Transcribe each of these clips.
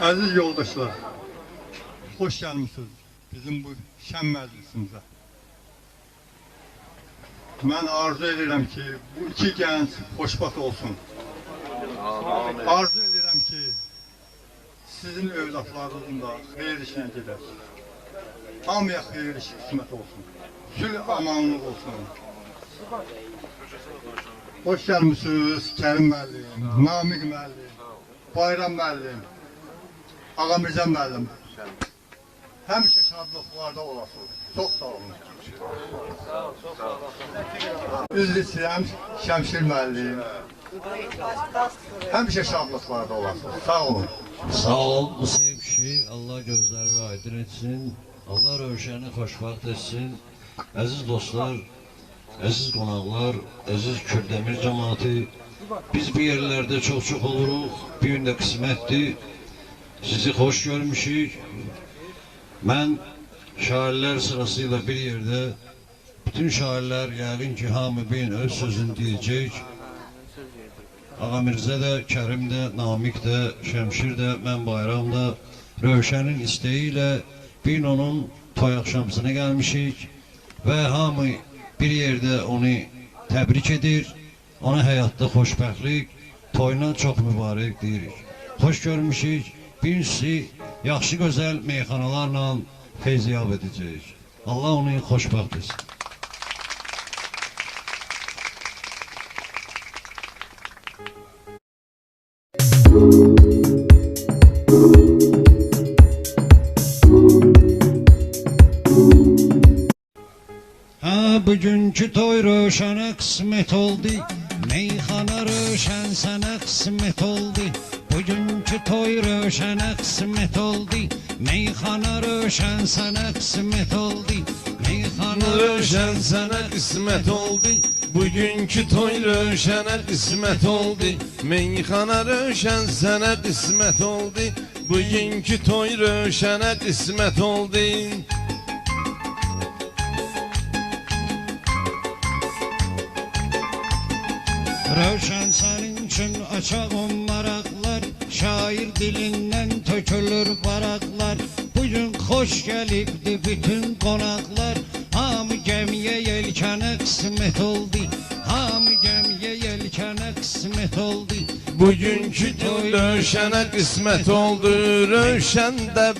Aziz yoldaşlar, hoş gelmişsiniz bizim bu şən məclisimizə. Mən arzu edirəm ki, bu iki gənc xoşbaxt olsun. Arzu edirəm ki, sizin övladlarınızın da xeyir işinə gedər. Hamıya xeyir iş qismət olsun. Sülh amanlıq olsun. Hoş gəlmişsiniz Kərim müəllim, Namiq müəllim, Bayram müəllim, Ağa Mirzə müəllim. Həmişə şadlıqlarda olasınız. Çox sağ olun. Üzr istəyirəm Şəmşir müəllim. Həmişə şadlıqlarda olasınız. Sağ olun. Sağ ol Musayev kişi. Allah gözlerimi aydın etsin. Allah rövşeni xoşbaxt etsin. Əziz dostlar, əziz qonaqlar, əziz Kürdəmir cəmaati. Biz bu yerlərdə çox-çox oluruq. Bir gün də qismətdir. Sizi xoş görmüşük. Mən şairlər sırasıyla bir yerdə bütün şairlər yəqin ki, hamı bin öz sözünü deyəcək. Ağa Mirzə də, Kərim də, Namik də, Şəmşir də, mən Bayram da Rövşənin isteği ilə bir onun toy axşamısına gəlmişik və hamı bir yerdə onu təbrik edir. Ona həyatda xoşbəxtlik, toyuna çox mübarək deyirik. Xoş görmüşük. Birincisi, yaxşı gözəl meyxanalarla feyziyab edəcəyik. Allah onu xoşbəxt etsin. Bugünkü toy röşene kısmet oldu. Meyhana röşen sana kısmet oldu. Bugünkü toy röşene kısmet oldu. Meyhana röşen sana kısmet oldu. Meyhana Röşen sana kısmet oldu Bugünkü toy röşene kısmet oldu Meyhana röşen sana kısmet oldu Bugünkü toy röşene kısmet oldu Rövşen senin için açağım maraklar Şair dilinden tökülür varaklar. Bugün hoş gelipdi bütün konaklar. Hamı gemiye yelkene kısmet oldu. Hamı gemiye yelkene kısmet oldu. Bugünkü toy röşene kısmet oldu. Röşen de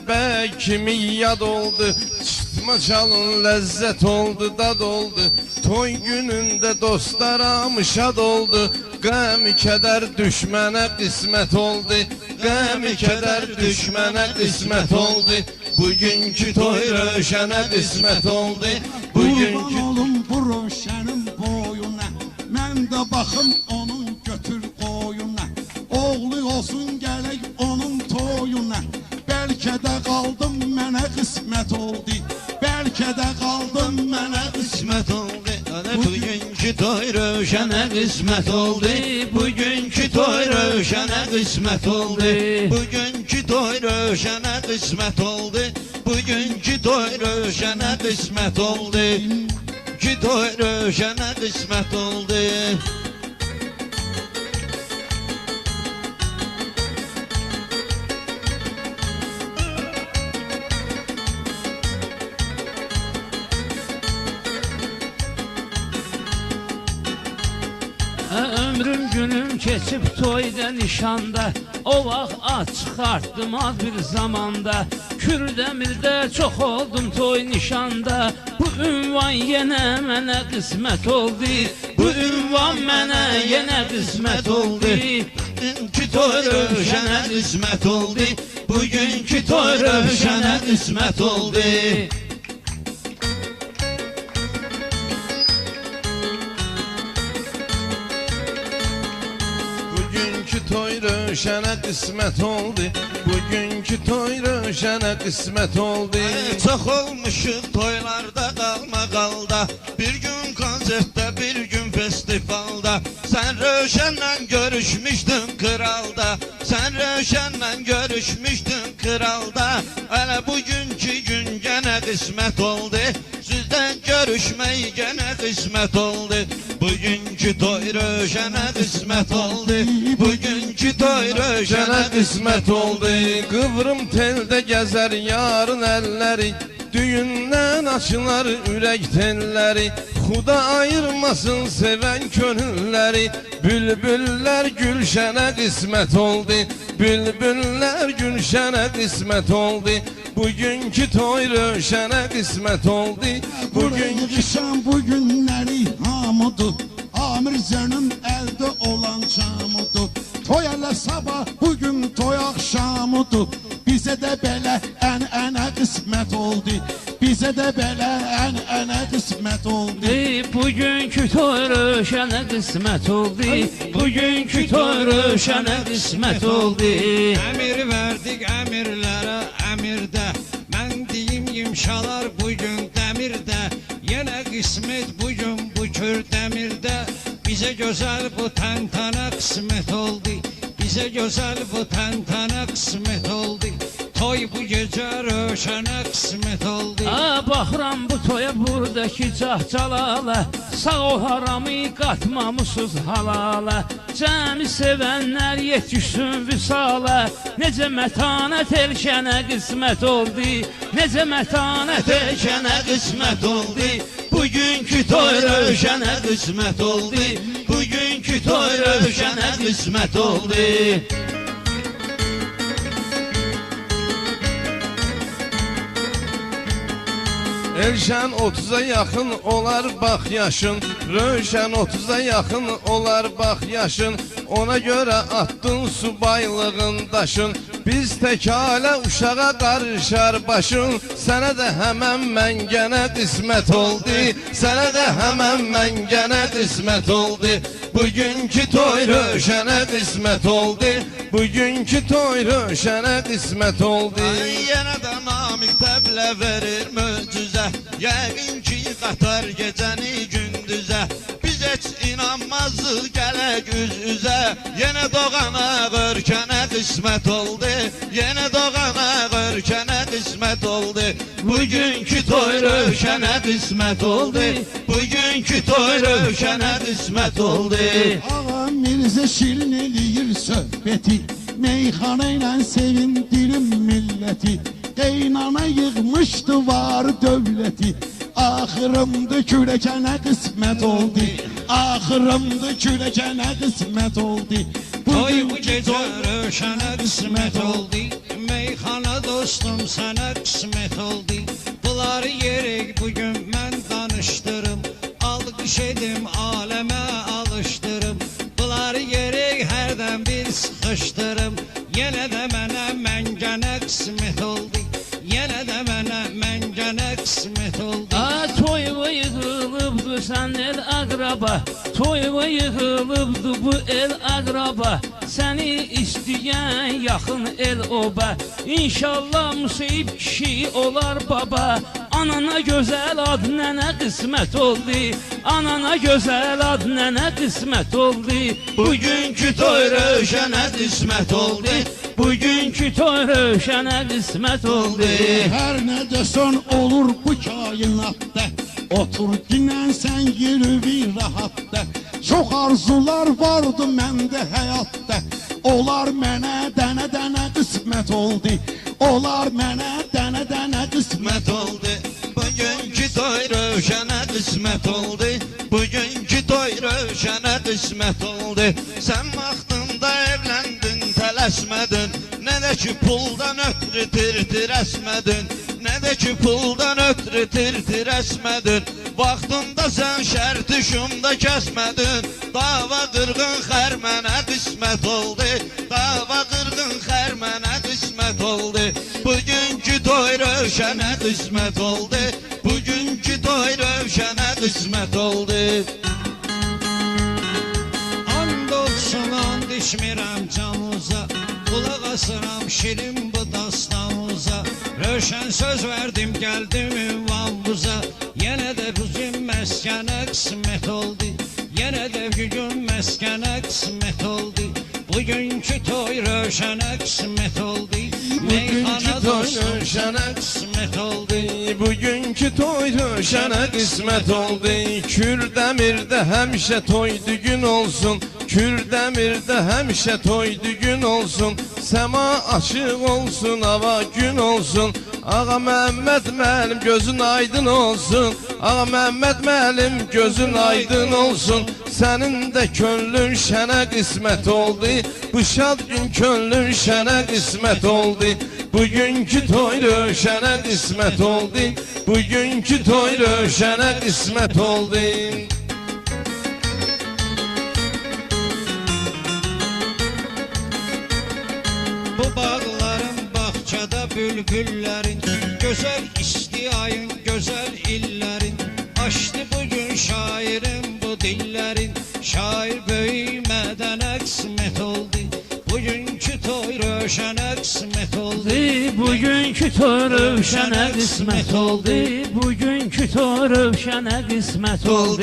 kimi yad oldu. Çıtma çalın lezzet oldu dad oldu Toy gününde dostlara şad oldu Gam keder düşmene kısmet oldu. Gam keder düşmene kısmet oldu. Bugünkü toy röşene kısmet oldu. Bugünkü olum bu rövşənin boyuna. Mən də baxım onun götür qoyuna. Oğlu olsun gələk onun toyuna. Bəlkə də qaldım mənə qismət oldu. Bəlkə də qaldım toy rövşene kısmet oldu. Bugünkü toy rövşene kısmet oldu. Bugünkü toy rövşene kısmet oldu. Bugünkü toy rövşene kısmet oldu. Ki toy rövşene kısmet oldu Ömrüm günüm keçip toyda nişanda. O vaxt at çıxartdım az bir zamanda. Kürdəmirdə çox oldum toy nişanda. Bu ünvan yenə mənə qismət oldu. Bu ünvan mənə yenə qismət oldu. Bugünkü toy rövşene kısmet oldu. Bugünkü toy rövşene kısmet oldu toy röşene kısmet oldu. Bugünkü toy röşene kısmet oldu. Çok olmuşuz toylarda kalma kalda. Bir gün konseptte bir gün festivalda. Sen Röşen'le görüşmüştün kralda. Sen Röşen'le görüşmüştün kralda. Hele bugünkü gün gene kısmet oldu. Sizden görüşmeyi gene kısmet oldu. Bugünkü toy röşene kısmet oldu. Bugünkü röşene Şənə qismət oldu Qıvrım teldə gəzər yarın əlləri Düyündən açılar ürək telləri Xuda ayırmasın sevən könülləri Bülbüllər gülşənə qismət oldu Bülbüllər gülşənə qismət oldu. Bugünkü toy röşənə qismət oldu Bugün Bugünkü yaşam bugünleri hamudu. Amir Zer'nin elde olan çamudu Toy sabah bugün toy akşamıdı Bize de böyle en ene kısmet oldu. Bize de böyle en ene kısmet oldu. Ey, Bugünkü toy röşənə qismət oldu. Bugünkü toy röşənə qismət oldu. Emir verdik emirlere emirde. Ben diyeyim yumşalar bugün demirde. Yine kısmet bugün bu demirde Bize güzel bu tantana kısmet oldu. Bize güzel bu tantana kısmet oldu. Toy bu gece röşene kısmet oldu. A baxıram bu toya buradakı cahcalala Sağ ol haramı qatmamışız halala. Cəmi sevənlər yetişsin vüsala Necə mətanət elkənə qismət oldu. Necə mətanət elkənə qismət oldu Bugünkü toy rövşənə qismət oldu. Bugünkü toy rövşənə qismət oldu. Elşən 30-a yaxın olar bax yaşın. Rövşən 30-a yaxın olar bax yaşın. Ona görə attın subaylığın daşın Biz təkələ uşağa qarışar başın. Sənə də həmən məngənə qismət oldu. Sənə də həmən məngənə qismət oldu. Bugünkü toy rövşənə qismət oldu. Bugünkü toy rövşənə qismət oldu. Ay yenə də namik təblə verir möcüzə Yəqin ki qatar gecəni gündüzə Biz heç inanmazdıq gələk üz-üzə Yenə doğana qörkənə qismət oldu. Yenə doğana qörkənə qismət oldu. Bugünkü toy rövşənə qismət oldu. Bugünkü toy rövşənə qismət oldu. Ağa Mirzə şirin eləyir söhbəti Meyxana ilə sevindirim milləti Qeynana yığmışdı var dövləti Axırımdı kürəkənə qismət oldu Axırımdı kürəkənə qismət oldu? Toy bu gece röşene kısmet oldu? Meyhana dostum sana kısmet oldu. Bunları yerek bugün ben danıştırım Alkış edim aleme alıştırım Bunları yerek herden bir sıkıştırım Yine de bana mengene kısmet oldu Toyva yığılıbdı bu el agraba Səni istəyən yaxın el oba. İnşallah müseyib kişi olar baba. Anana gözəl ad nənə qismət oldu. Anana gözəl ad nənə qismət oldu. Bugünkü toy rövşənə qismət oldu. Bugünkü toy rövşənə qismət oldu. Hər nə desən olur bu kainatda Otur dinən sən yürü bir rahatda Çox arzular vardı məndə həyatda Onlar mənə dənə-dənə qismət oldu. Onlar mənə dənə-dənə qismət oldu. Bugünkü toy rövşənə qismət oldu. Bugünkü toy rövşənə qismət oldu. Sən vaxtında evləndin, tələsmədin Nə də ki puldan ötrü tir-tir əsmədin ki puldan ötrü tir-tir əsmədin Vaxtında sən şərti şumda kəsmədin Dava qırğın xər mənə qismət oldu. Dava qırğın xər mənə qismət oldu. Bugünkü toy rövşənə qismət oldu. Bugünkü toy rövşənə qismət oldu. And olsun and içmirəm canınıza Qulaq asıram şirin bu dastanınıza Röşən söz verdim gəldim ünvanınıza Yenə də bu gün məskənə qismət oldu. Də bu gün məskənə qismət oldu. Bugünkü toy röşənə qismət oldu. Meyxana toy röşene kısmet oldu. Bugünkü toy röşene kısmet oldu. Kürdemir'de hemşe toy düğün olsun Kürdemir'de hemşe toy düğün olsun Sema açık olsun hava gün olsun. Ağa Mehmet məlim gözün aydın olsun. Ağa Mehmet məlim gözün aydın olsun. Senin de könlün şene kısmet oldu. Bu şad gün könlün şene kısmet oldu. Bugünkü toy röşene kısmet oldu. Bugünkü toy röşene kısmet oldu bahçada bülbüllerin Güzel istiyayın güzel illerin. Açtı bugün şairin bu dillerin. Şair büyümeden kısmet oldu. Bugünkü toy röşene kısmet oldu. Bugünkü toy rövşənə qismət oldu. Bugünkü toy qismət oldu. Oldu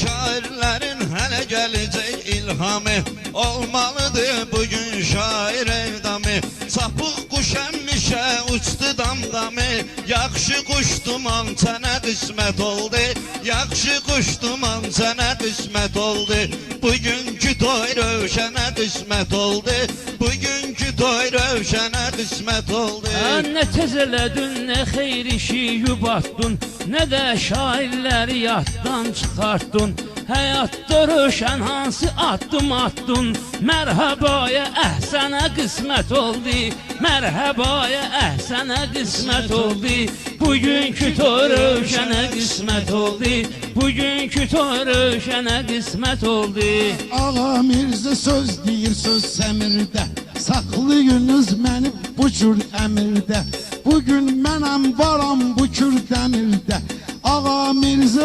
Şairlerin hele gelecek ilhamı Olmalıdır bugün şair evdamı Sapık emmişe uçtu damdamı Yakşı kuş duman sana kısmet oldu. Yakşı kuş duman sana kısmet oldu. Bugünkü toy rövşene kısmet oldu. Bugünkü toy rövşene kısmet oldu. Sən nə tez elədin, nə xeyir işi yubatdın Nə də şairləri yaddan çıxartdın Həyatda röşən hansı addım attın Mərhəbaya əhsənə qismət oldu. Mərhəbaya əhsənə qismət oldu. Bugünkü toy rövşənə qismət oldu. Bugünkü toy rövşənə qismət oldu. Ağa Mirzə söz deyir söz səmirdə Saxlayınız məni bu cür əmirdə Bugün mənəm varam bu kür dəmirdə Ağa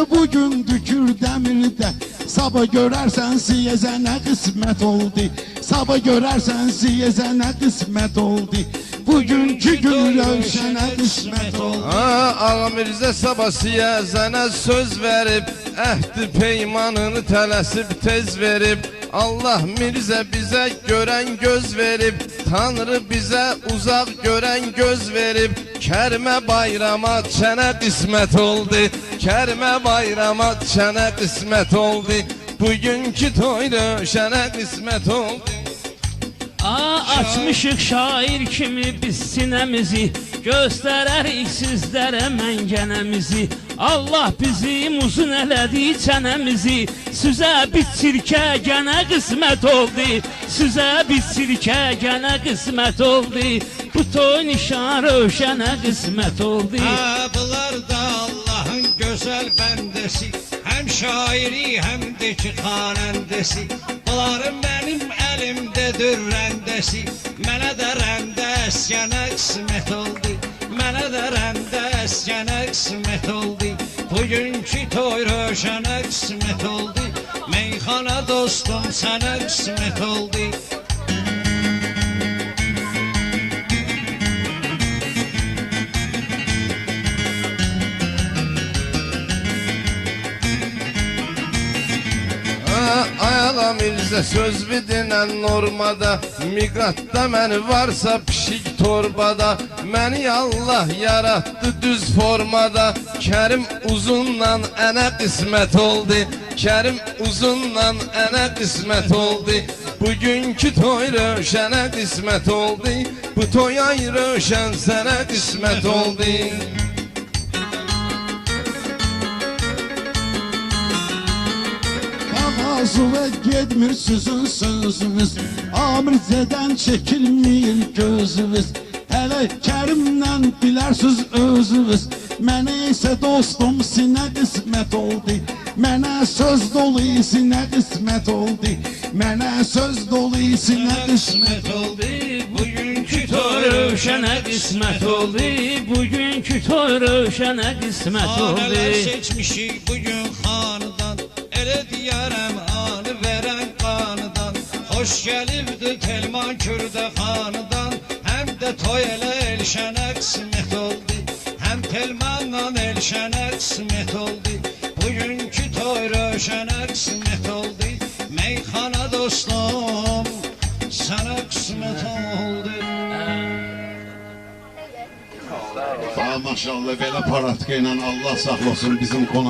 bugün dükür dəmirdə Sabah görərsən siyezənə qismət oldu. Sabah görərsən siyezənə qismət oldu. Bugünkü gün rövşənə qismət oldu. Ha, Ağa Mirzə Sabasiyə sənə söz verib Əhdi peymanını tələsib tez verib Allah Mirzə bizə görən göz verib Tanrı bizə uzaq görən göz verib Kərmə bayrama çənə qismət oldu. Kərmə bayrama çənə qismət oldu. Bugünkü toy röşənə qismət oldu. Aa, açmışıq şair kimi biz sinəmizi Göstərərik sizlərə məngənəmizi Allah bizim uzun elədi çənəmizi Sizə bir sirkə gənə qismət oldu. Sizə bir sirkə gənə qismət oldu Bu toy nişan rövşənə qismət oldu. Ha, bunlar da Allah'ın güzel bendesi. Hem şairi hem de ki xanəndəsi Bunların benim elimdedir rəndəsi Mənə də rəndə əskənə qismət oldu. Mənə də rəndə əskənə qismət oldu. Bugünkü toy röşənə qismət oldu. Meyxana dostum sənə qismət oldu Mirzə söz dinən normada. Miqatda məni varsa pişik torbada. Məni Allah yaratdı düz formada. Kərim uzunla ənə qismət oldu. Kərim uzunla ənə qismət oldu. Bugünkü toy röşənə qismət oldu. Bu toy ay röşən sənə qismət oldu Ağzıva getmir sizin sözünüz. Amirzədən çəkilmir gözünüz. Hələ Kərimlə bilərsiz özünüz. Mənə isə dostum sinə qismət oldu. Mənə söz dolu sinə qismət oldu. Mənə söz dolu sinə qismət oldu. Bugünkü toy rövşənə qismət oldu. Bugünkü toy rövşənə qismət oldu. seçmişik bugün hanıdan Kürdə xanıdan Hem de toy ele elşənə qismət oldu. Hem Telmanla elşənə qismət oldu. Bugünkü toy röşənə qismət oldu. Meyxana dostum sana qismət oldu. Ha maşallah belə paratka ilə Allah saxlasın bizim qonaq.